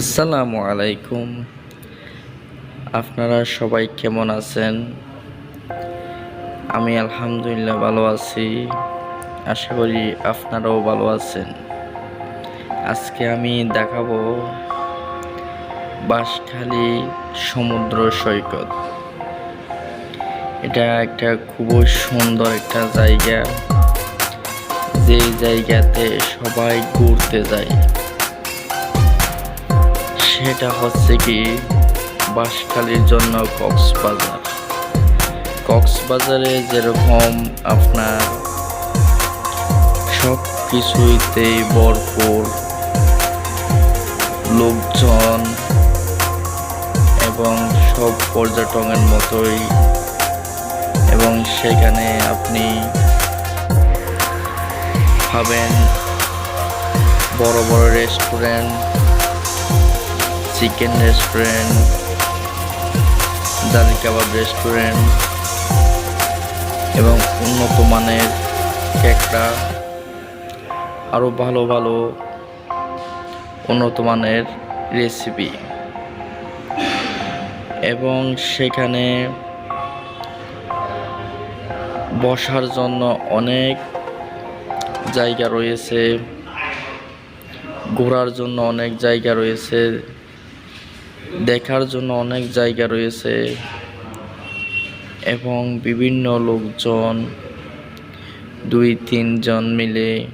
আসসালামু আলাইকুম। আপনারা সবাই কেমন আছেন? আমি আলহামদুলিল্লাহ ভালো আছি। আশা করি আপনারাও ভালো আছেন। আজকে আমি দেখাবো বাঁশখালী সমুদ্র সৈকত। এটা একটা খুবই সুন্দর একটা জায়গা। যে জায়গাতে সবাই ঘুরতে যায়। সেটা হচ্ছে কি বাঁশখালীর জন্য কক্সবাজার। কক্সবাজারে যেরকম আপনার সব কিছুইতেই ভরপুর লোকজন এবং সব পর্যটনের মতোই এবং সেখানে আপনি পাবেন বড় বড় রেস্টুরেন্ট চিকেন রেস্টুরেন্ট দালি কাবাব রেস্টুরেন্ট এবং উন্নত মানের কেকটা আরও ভালো ভালো উন্নত মানের রেসিপি এবং সেখানে বসার জন্য অনেক জায়গা রয়েছে, ঘোরার জন্য অনেক জায়গা রয়েছে। দেখার জন্য অনেক জায়গা রয়েছে এবং বিভিন্ন লোকজন দুই, তিনজন মিলে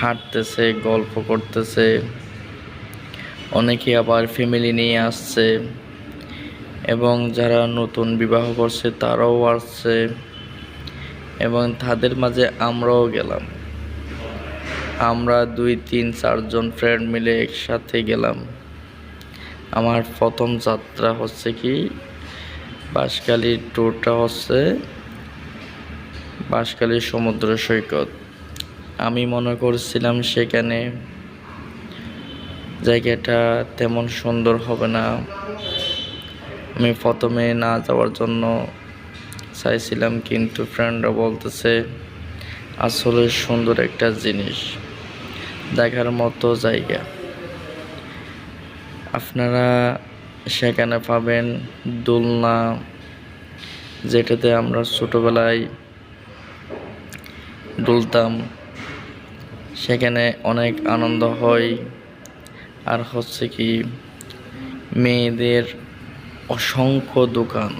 হাঁটতেছে, গল্প করতেছে। অনেকে আবার ফ্যামিলি নিয়ে আসছে এবং যারা নতুন বিবাহ করছে তারাও আসছে এবং তাদের মাঝে আমরাও গেলাম। আমরা দুই, তিন, চারজন ফ্রেন্ড মিলে একসাথে গেলাম। আমার প্রথম যাত্রা হচ্ছে কি? বাঁশখালীর ট্যুরটা হচ্ছে বাঁশখালীর সমুদ্র সৈকত। আমি মনে করছিলাম সেখানে জায়গাটা তেমন সুন্দর হবে না। আমি প্রথমে না যাওয়ার জন্য চাইছিলাম, কিন্তু ফ্রেন্ডরা বলতেছে, আসলে সুন্দর একটা জিনিস, দেখার মতো জায়গা। আপনারা সেখানে পাবেন দোলনা, যেটাতে আমরা ছোটোবেলায় দুলতাম। সেখানে অনেক আনন্দ হয়। আর হচ্ছে কি, মেয়েদের অসংখ্য দোকান।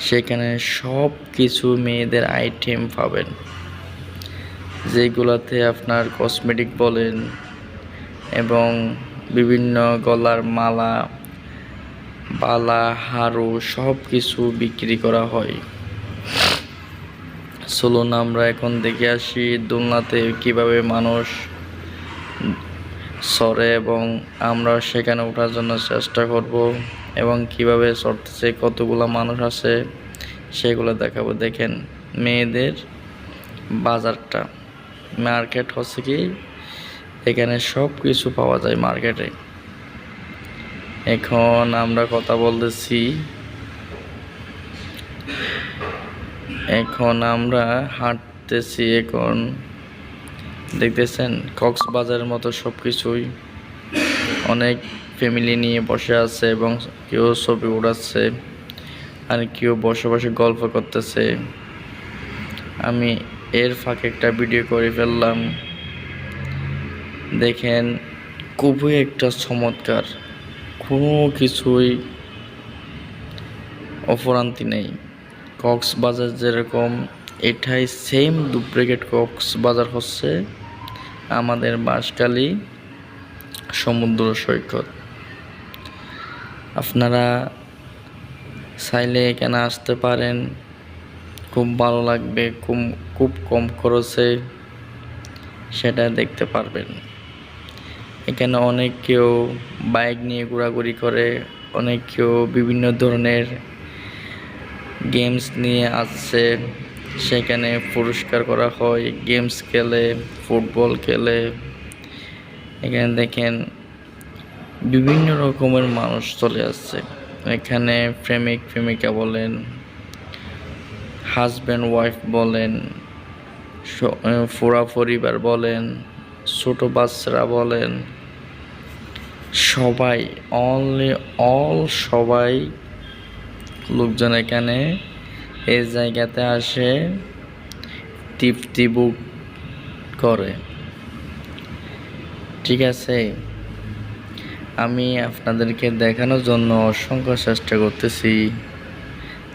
সেখানে সব কিছু মেয়েদের আইটেম পাবেন। যেগুলোতে আপনার কসমেটিক বলেন এবং বিভিন্ন গলার মালা, বালা, হারু সব কিছু বিক্রি করা হয়। চলুন আমরা এখন দেখে আসি দোলনাতে কীভাবে মানুষ সরে এবং আমরা সেখানে ওঠার জন্য চেষ্টা করব এবং কীভাবে চড়তেছে, কতগুলো মানুষ আছে সেগুলো দেখাবো। দেখেন, মেয়েদের বাজারটা। মার্কেট হচ্ছে কি এখানে সব কিছু পাওয়া যায় মার্কেটে। এখন আমরা কথা বলতেছি, এখন আমরা হাঁটতেছি এখন, দেখতেছেন, কক্সবাজারের মতো সব কিছুই অনেক ফ্যামিলি নিয়ে বসে আছে এবং কেউ ছবি উড়াচ্ছে আর কেউ বসে বসে গল্প করতেছে। আমি এর ফাঁকে একটা ভিডিও করে ফেললাম। দেখেন, খুবই একটা চমৎকার। কোনো কিছুই অপরান্তি নেই। কক্সবাজার যেরকম, এটাই সেম ডুপ্লিকেট কক্সবাজার হচ্ছে আমাদের বাঁশখালী সমুদ্র সৈকত। আপনারা চাইলে এখানে আসতে পারেন। খুব ভালো লাগবে, খুব খুব কম খরচে সেটা দেখতে পারবেন। এখানে অনেক কেউ বাইক নিয়ে ঘোরাঘুরি করে, অনেক কেউ বিভিন্ন ধরনের গেমস নিয়ে আসছে। সেখানে পুরস্কার করা হয় গেমস খেলে ফুটবল খেলে। এখানে দেখেন বিভিন্ন রকমের মানুষ চলে আসছে। এখানে প্রেমিক প্রেমিকা বলেন হাজব্যান্ড ওয়াইফ বলেন পুরা পরিবার বলেন, ছোট বাচ্চারা বলেন সবাই অনলি অল সবাই লোকজন এখানে এই জায়গাতে আসে তৃপ্তি বুক করে। ঠিক আছে? আমি আপনাদেরকে দেখানোর জন্য অসংখ্য চেষ্টা করতেছি।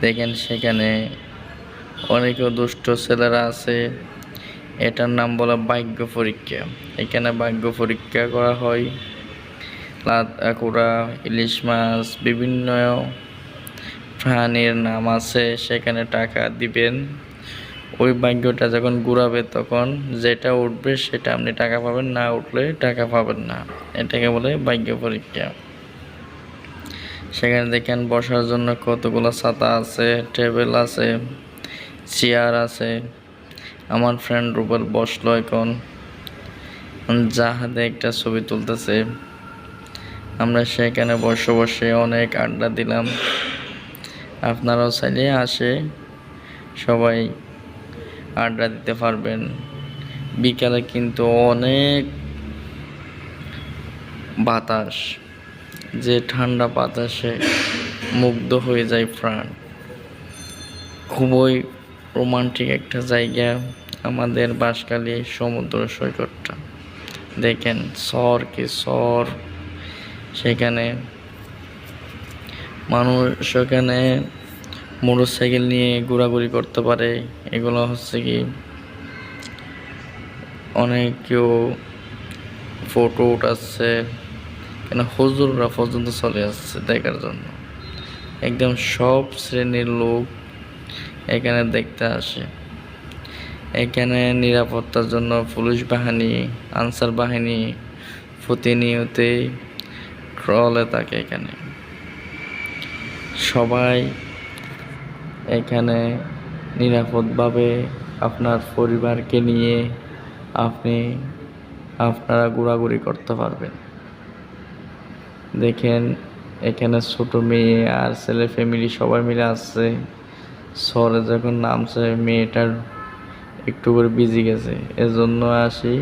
দেখেন সেখানে অনেক দুষ্ট ছেলেরা আছে। এটার নাম বলা ভাগ্য পরীক্ষা। এখানে ভাগ্য পরীক্ষা করা হয়। লাকুড়া ইলিশ মাছ, বিভিন্ন প্রাণীর নাম আছে, সেখানে টাকা দিবেন। ওই ভাগ্যটা যখন ঘুরাবে তখন যেটা উঠবে সেটা আপনি টাকা পাবেন, না উঠলে টাকা পাবেন না। এটাকে বলে ভাগ্য পরীক্ষা। সেখানে দেখেন বসার জন্য কতগুলো ছাতা আছে, টেবিল আছে, চেয়ার আছে। আমার ফ্রেন্ড রুবেল বসল এখন। জাহাজে একটা ছবি তুলতেছে। আমরা সেখানে বসে বসে অনেক আড্ডা দিলাম। আপনারাও চাইলে আসে, সবাই আড্ডা দিতে পারবেন। বিকালে কিন্তু অনেক বাতাস, যে ঠান্ডা বাতাসে মুগ্ধ হয়ে যায় প্রাণ। খুবই রোমান্টিক একটা জায়গা আমাদের বাঁশখালী সমুদ্র সৈকতটা। দেখেন, সর কি সর সেখানে মানুষ সেখানে মোটর সাইকেল নিয়ে ঘোরাঘুরি করতে পারে। এগুলো হচ্ছে কি অনেক কেউ ফটো উঠাচ্ছে। কেন হুজুররা পর্যন্ত চলে আসছে দেখার জন্য। একদম সব শ্রেণির লোক এখানে দেখতে আসে। এখানে নিরাপত্তার জন্য পুলিশ বাহিনী, আনসার বাহিনী প্রতিনিয়তই ট্রলে থাকে এখানে। সবাই এখানে নিরাপদভাবে আপনার পরিবারকে নিয়ে আপনি, আপনারা ঘোরাঘুরি করতে পারবেন। দেখেন, এখানে ছোট মেয়ে আর ছেলে ফ্যামিলি সবাই মিলে আসছে। শহরে যখন নামছে, মেয়েটার একটু করে বিজি গেছে। এজন্য আসি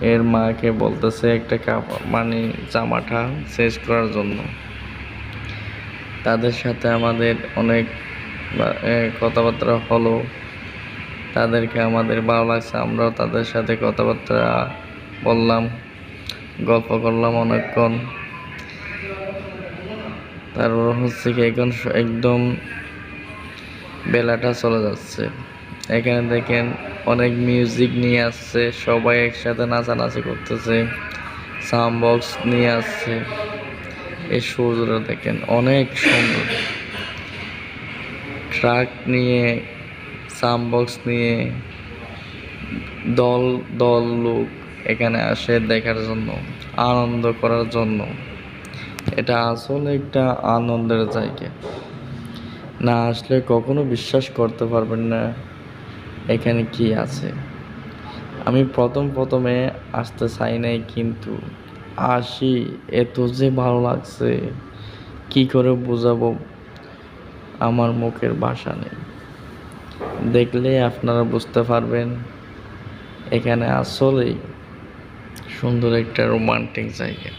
এর মাকে বলতেছে একটা কাপড় মানে জামাটা শেষ করার জন্য। তাদের সাথে আমাদের অনেক কথাবার্তা হলো। তাদেরকে আমাদের ভালো লাগছে, আমরাও তাদের সাথে কথাবার্তা বললাম, গল্প করলাম অনেকক্ষণ। তারপর হচ্ছে কি এখন একদম বেলাটা চলে যাচ্ছে। এখানে দেখেন অনেক মিউজিক নিয়ে আসছে, সবাই একসাথে নাচানাচি করতেছে সাউন্ড বক্স নিয়ে আসছে। এই সূর্যটা দেখেন, অনেক সুন্দর। ট্রাক নিয়ে সাউন্ড বক্স নিয়ে, দল দল লোক এখানে আসে দেখার জন্য, আনন্দ করার জন্য। এটা আসলে একটা আনন্দের জায়গা। না আসলে কখনো বিশ্বাস করতে পারবেন না। এখানে কি আছে? আমি প্রথম প্রথমে আসতে চাই নাই, কিন্তু আসি, এত যে ভালো লাগছে। কি করে বোঝাবো? আমার মুখের বাসা নেই। দেখলে আপনারা বুঝতে পারবেন, এখানে আসলেই সুন্দর একটা রোমান্টিক জায়গা।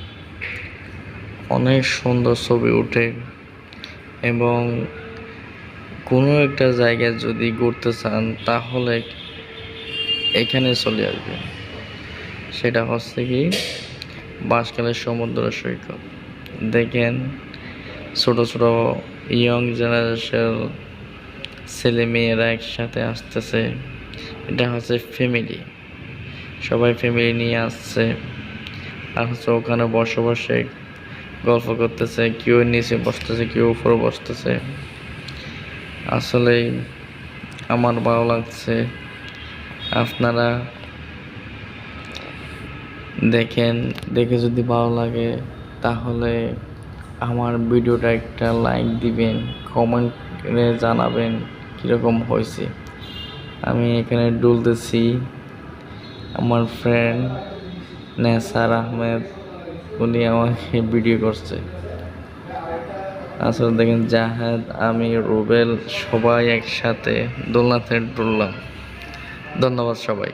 অনেক সুন্দর ছবি ওঠে এবং কোনো একটা জায়গায় যদি ঘুরতে চান, তাহলে এখানে চলে আসবেন। সেটা হচ্ছে কি, বাঁশখালের সমুদ্র সৈকত। দেখেন ছোট ছোট ইয়ং জেনারেশন ছেলে মেয়েরা একসাথে আসতেছে। এটা হচ্ছে ফ্যামিলি সবাই ফ্যামিলি নিয়ে আসছে। আর হচ্ছে ওখানে বসে বসে গল্প করতেছে, কেউ নিচে বসতেছে, কেউ উপরে বসতেছে। আসলেই আমার ভালো লাগছে। আপনারা দেখেন, দেখে যদি ভালো লাগে, তাহলে আমার ভিডিওটা একটা লাইক দিবেন, কমেন্টে জানাবেন কীরকম হয়েছে। আমি এখানে ডুলতেছি আমার ফ্রেন্ড নেসার আহমেদ, উনি আমাকে ভিডিও করছে। আসলে দেখেন জাহাদ আমি রুবেল সবাই একসাথে দোলনাথের ডুললাম ধন্যবাদ সবাই